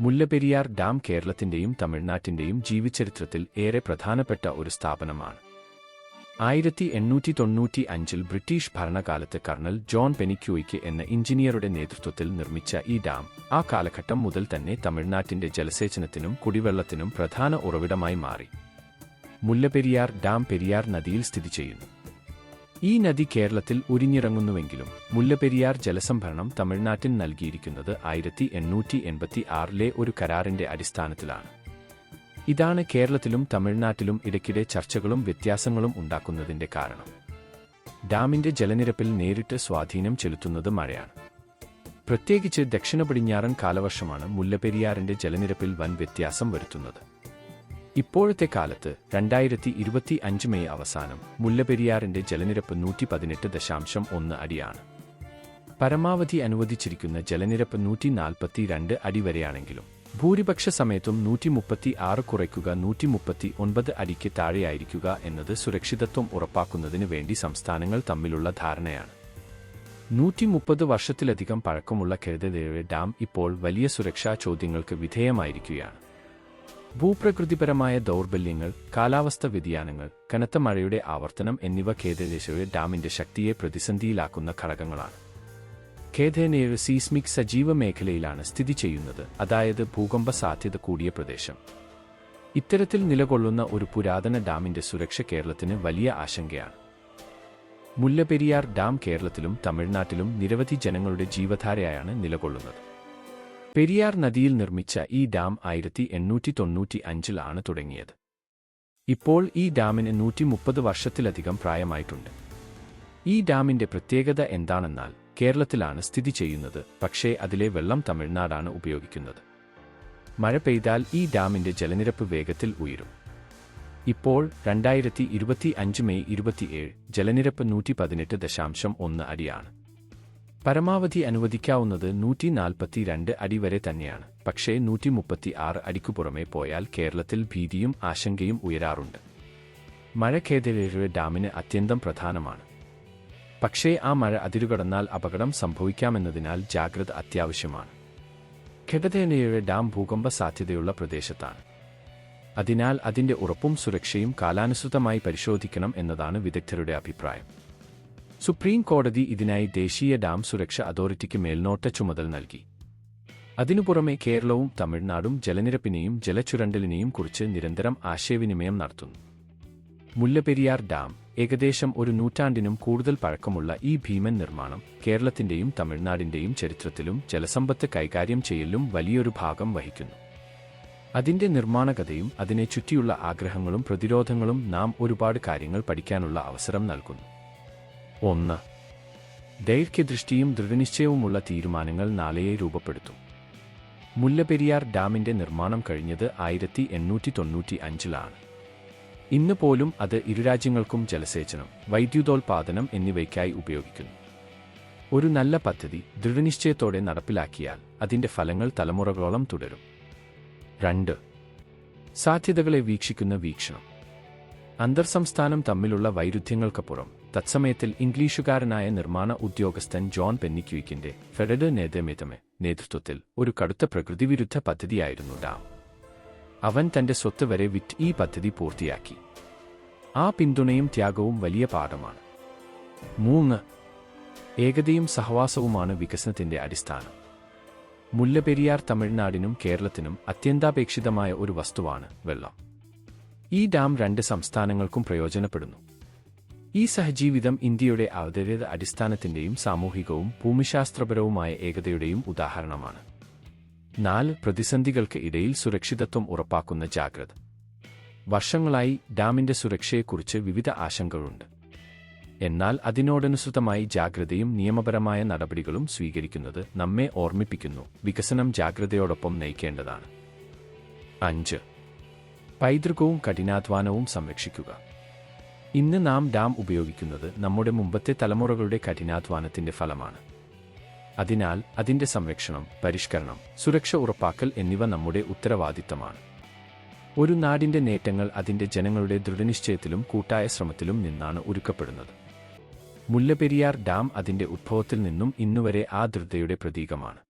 Mullaperiyar dam കേരളത്തിന്റെയും തമിഴ്നാട്ടിന്റെയും ജീവിചരിത്രത്തിൽ ഏറെ പ്രധാനപ്പെട്ട ഒരു സ്ഥാപനമാണ്. ആയിരത്തി എണ്ണൂറ്റി തൊണ്ണൂറ്റി അഞ്ചിൽ ബ്രിട്ടീഷ് ഭരണകാലത്ത് കർണൽ ജോൺ പെനിക്യൂയ്ക്ക് എന്ന എഞ്ചിനീയറുടെ നേതൃത്വത്തിൽ നിർമ്മിച്ച ഈ ഡാം ആ കാലഘട്ടം മുതൽ തന്നെ തമിഴ്നാട്ടിന്റെ ജലസേചനത്തിനും കുടിവെള്ളത്തിനും പ്രധാന ഉറവിടമായി മാറി. മുല്ലപ്പെരിയാർ ഡാം പെരിയാർ നദിയിൽ സ്ഥിതി ചെയ്യുന്നു. ഈ നദി കേരളത്തിൽ ഉരിഞ്ഞിറങ്ങുന്നുവെങ്കിലും മുല്ലപ്പെരിയാർ ജലസംഭരണം തമിഴ്നാട്ടിൽ നൽകിയിരിക്കുന്നത് ആയിരത്തി എണ്ണൂറ്റി എൺപത്തി ആറിലെ ഒരു കരാറിന്റെ അടിസ്ഥാനത്തിലാണ്. ഇതാണ് കേരളത്തിലും തമിഴ്നാട്ടിലും ഇടയ്ക്കിടെ ചർച്ചകളും വ്യത്യാസങ്ങളും ഉണ്ടാക്കുന്നതിന്റെ കാരണം. ഡാമിന്റെ ജലനിരപ്പിൽ നേരിട്ട് സ്വാധീനം ചെലുത്തുന്നത് മഴയാണ്. പ്രത്യേകിച്ച് ദക്ഷിണ പടിഞ്ഞാറൻ കാലവർഷമാണ് മുല്ലപ്പെരിയാറിന്റെ ജലനിരപ്പിൽ വൻ വ്യത്യാസം വരുത്തുന്നത്. ഇപ്പോഴത്തെ കാലത്ത് രണ്ടായിരത്തി ഇരുപത്തി അഞ്ച് മെയ് അവസാനം മുല്ലപ്പെരിയാറിന്റെ ജലനിരപ്പ് നൂറ്റി പതിനെട്ട് ദശാംശം ഒന്ന് അടിയാണ്. പരമാവധി അനുവദിച്ചിരിക്കുന്ന ജലനിരപ്പ് നൂറ്റി നാൽപ്പത്തി രണ്ട് അടി വരെയാണെങ്കിലും ഭൂരിപക്ഷ സമയത്തും നൂറ്റി മുപ്പത്തി ആറ് കുറയ്ക്കുക നൂറ്റി മുപ്പത്തി ഒൻപത് അടിക്ക് താഴെയായിരിക്കുക എന്നത് സുരക്ഷിതത്വം ഉറപ്പാക്കുന്നതിന് വേണ്ടി സംസ്ഥാനങ്ങൾ തമ്മിലുള്ള ധാരണയാണ്. നൂറ്റി മുപ്പത് വർഷത്തിലധികം പഴക്കമുള്ള കരുതലയുടെ ഡാം ഇപ്പോൾ വലിയ സുരക്ഷാ ചോദ്യങ്ങൾക്ക് വിധേയമായിരിക്കുകയാണ്. ഭൂപ്രകൃതിപരമായ ദൗർബല്യങ്ങൾ കാലാവസ്ഥ വ്യതിയാനങ്ങൾ കനത്ത മഴയുടെ ആവർത്തനം എന്നിവ ഖേദദേശയുടെ ഡാമിന്റെ ശക്തിയെ പ്രതിസന്ധിയിലാക്കുന്ന ഘടകങ്ങളാണ്. ഖേദനേഴ് സീസ്മിക് സജീവ മേഖലയിലാണ് സ്ഥിതി ചെയ്യുന്നത് അതായത് ഭൂകമ്പ സാധ്യത കൂടിയ പ്രദേശം. ഇത്തരത്തിൽ നിലകൊള്ളുന്ന ഒരു പുരാതന ഡാമിന്റെ സുരക്ഷ കേരളത്തിന് വലിയ ആശങ്കയാണ്. മുല്ലപ്പെരിയാർ ഡാം കേരളത്തിലും തമിഴ്നാട്ടിലും നിരവധി ജനങ്ങളുടെ ജീവധാരയായാണ് നിലകൊള്ളുന്നത്. പെരിയാർ നദിയിൽ നിർമ്മിച്ച ഈ ഡാം ആയിരത്തി എണ്ണൂറ്റി തൊണ്ണൂറ്റി അഞ്ചിലാണ് തുടങ്ങിയത്. ഇപ്പോൾ ഈ ഡാമിന് നൂറ്റി മുപ്പത് വർഷത്തിലധികം പ്രായമായിട്ടുണ്ട്. ഈ ഡാമിന്റെ പ്രത്യേകത എന്താണെന്നാൽ കേരളത്തിലാണ് സ്ഥിതി ചെയ്യുന്നത് പക്ഷേ അതിലെ വെള്ളം തമിഴ്നാടാണ് ഉപയോഗിക്കുന്നത്. മഴ പെയ്താൽ ഈ ഡാമിന്റെ ജലനിരപ്പ് വേഗത്തിൽ ഉയരും. ഇപ്പോൾ രണ്ടായിരത്തി ഇരുപത്തി അഞ്ച് മെയ് ഇരുപത്തിയേഴ് ജലനിരപ്പ് നൂറ്റി പതിനെട്ട് ദശാംശം ഒന്ന് അടിയാണ്. പരമാവധി അനുവദിക്കാവുന്നത് നൂറ്റി നാൽപ്പത്തി രണ്ട് അടി വരെ തന്നെയാണ്. പക്ഷേ നൂറ്റി മുപ്പത്തി ആറ് അടിക്കു പുറമെ പോയാൽ കേരളത്തിൽ ഭീതിയും ആശങ്കയും ഉയരാറുണ്ട്. മഴ കേദരയുടെ ഡാമിന് അത്യന്തം പ്രധാനമാണ്. പക്ഷേ ആ മഴ അതിരുകടന്നാൽ അപകടം സംഭവിക്കാമെന്നതിനാൽ ജാഗ്രത അത്യാവശ്യമാണ്. ഖെഡതേനയുടെ ഡാം ഭൂകമ്പ സാധ്യതയുള്ള പ്രദേശത്താണ്. അതിനാൽ അതിന്റെ ഉറപ്പും സുരക്ഷയും കാലാനുസൃതമായി പരിശോധിക്കണം എന്നതാണ് വിദഗ്ധരുടെ അഭിപ്രായം. സുപ്രീം കോടതി ഇതിനായി ദേശീയ ഡാം സുരക്ഷ അതോറിറ്റിക്ക് മേൽനോട്ട ചുമതല നൽകി. അതിനു പുറമെ കേരളവും തമിഴ്നാടും ജലനിരപ്പിനെയും ജലചുരണ്ടലിനെയും കുറിച്ച് നിരന്തരം ആശയവിനിമയം നടത്തുന്നു. മുല്ലപ്പെരിയാർ ഡാം ഏകദേശം ഒരു നൂറ്റാണ്ടിനും കൂടുതൽ പഴക്കമുള്ള ഈ ഭീമൻ നിർമ്മാണം കേരളത്തിന്റെയും തമിഴ്നാടിന്റെയും ചരിത്രത്തിലും ജലസമ്പത്ത് കൈകാര്യം ചെയ്യലും വലിയൊരു ഭാഗം വഹിക്കുന്നു. അതിന്റെ നിർമ്മാണകഥയും അതിനെ ചുറ്റിയുള്ള ആഗ്രഹങ്ങളും പ്രതിരോധങ്ങളും നാം ഒരുപാട് കാര്യങ്ങൾ പഠിക്കാനുള്ള അവസരം നൽകുന്നു. ഒന്ന്. ദൈർഘ്യദൃഷ്ടിയും ദൃഢനിശ്ചയവുമുള്ള തീരുമാനങ്ങൾ നാളെയെ രൂപപ്പെടുത്തും. മുല്ലപ്പെരിയാർ ഡാമിന്റെ നിർമ്മാണം കഴിഞ്ഞത് ആയിരത്തി എണ്ണൂറ്റി തൊണ്ണൂറ്റി അഞ്ചിലാണ് ഇന്ന് പോലും അത് ഇരുരാജ്യങ്ങൾക്കും ജലസേചനം വൈദ്യുതോൽപാദനം എന്നിവയ്ക്കായി ഉപയോഗിക്കുന്നു. ഒരു നല്ല പദ്ധതി ദൃഢനിശ്ചയത്തോടെ നടപ്പിലാക്കിയാൽ അതിന്റെ ഫലങ്ങൾ തലമുറകളോളം തുടരും. രണ്ട്. സാധ്യതകളെ വീക്ഷിക്കുന്ന വീക്ഷണം. അന്തർസംസ്ഥാനം തമ്മിലുള്ള വൈരുദ്ധ്യങ്ങൾക്കപ്പുറം തത്സമയത്തിൽ ഇംഗ്ലീഷുകാരനായ നിർമ്മാണ ഉദ്യോഗസ്ഥൻ ജോൺ പെന്നിക്യൂയിക്കിന്റെ ഫെഡറൽ നേതമേതമെ നേതൃത്വത്തിൽ ഒരു കടുത്ത പ്രകൃതിവിരുദ്ധ പദ്ധതിയായിരുന്നു ഡാം. അവൻ തന്റെ സ്വത്ത് വരെ വിറ്റ് ഈ പദ്ധതി പൂർത്തിയാക്കി. ആ പിന്തുണയും ത്യാഗവും വലിയ പാഠമാണ്. മൂന്ന് ഏകതയും സഹവാസവുമാണ് വികസനത്തിന്റെ അടിസ്ഥാനം. മുല്ലപ്പെരിയാർ തമിഴ്നാടിനും കേരളത്തിനും അത്യന്താപേക്ഷിതമായ ഒരു വസ്തുവാണ് വെള്ളം. ഈ ഡാം രണ്ട് സംസ്ഥാനങ്ങൾക്കും പ്രയോജനപ്പെടുന്നു. ഈ സഹജീവിതം ഇന്ത്യയുടെ ഔദ്യോഗിക അടിസ്ഥാനത്തിന്റെയും സാമൂഹികവും ഭൂമിശാസ്ത്രപരവുമായ ഏകതയുടെയും ഉദാഹരണമാണ്. നാല് പ്രതിസന്ധികൾക്ക് ഇടയിൽ സുരക്ഷിതത്വം ഉറപ്പാക്കുന്ന ജാഗ്രത. വർഷങ്ങളായി ഡാമിന്റെ സുരക്ഷയെക്കുറിച്ച് വിവിധ ആശങ്കകളുണ്ട്. എന്നാൽ അതിനോടനുസൃതമായി ജാഗ്രതയും നിയമപരമായ നടപടികളും സ്വീകരിക്കുന്നത് നമ്മെ ഓർമ്മിപ്പിക്കുന്നു വികസനം ജാഗ്രതയോടൊപ്പം നയിക്കേണ്ടതാണ്. അഞ്ച്. പൈതൃകവും കഠിനാധ്വാനവും സംരക്ഷിക്കുക. ഇന്ന് നാം ഡാം ഉപയോഗിക്കുന്നത് നമ്മുടെ മുമ്പത്തെ തലമുറകളുടെ കഠിനാധ്വാനത്തിന്റെ ഫലമാണ്. അതിനാൽ അതിന്റെ സംരക്ഷണം പരിഷ്കരണം സുരക്ഷ ഉറപ്പാക്കൽ എന്നിവ നമ്മുടെ ഉത്തരവാദിത്തമാണ്. ഒരു നാടിന്റെ നേട്ടങ്ങൾ അതിന്റെ ജനങ്ങളുടെ ദൃഢനിശ്ചയത്തിലും കൂട്ടായ ശ്രമത്തിലും നിന്നാണ് ഒരുക്കപ്പെടുന്നത്. മുല്ലപ്പെരിയാർ ഡാം അതിന്റെ ഉത്ഭവത്തിൽ നിന്നും ഇന്നുവരെ ആ ദൃഢതയുടെ പ്രതീകമാണ്.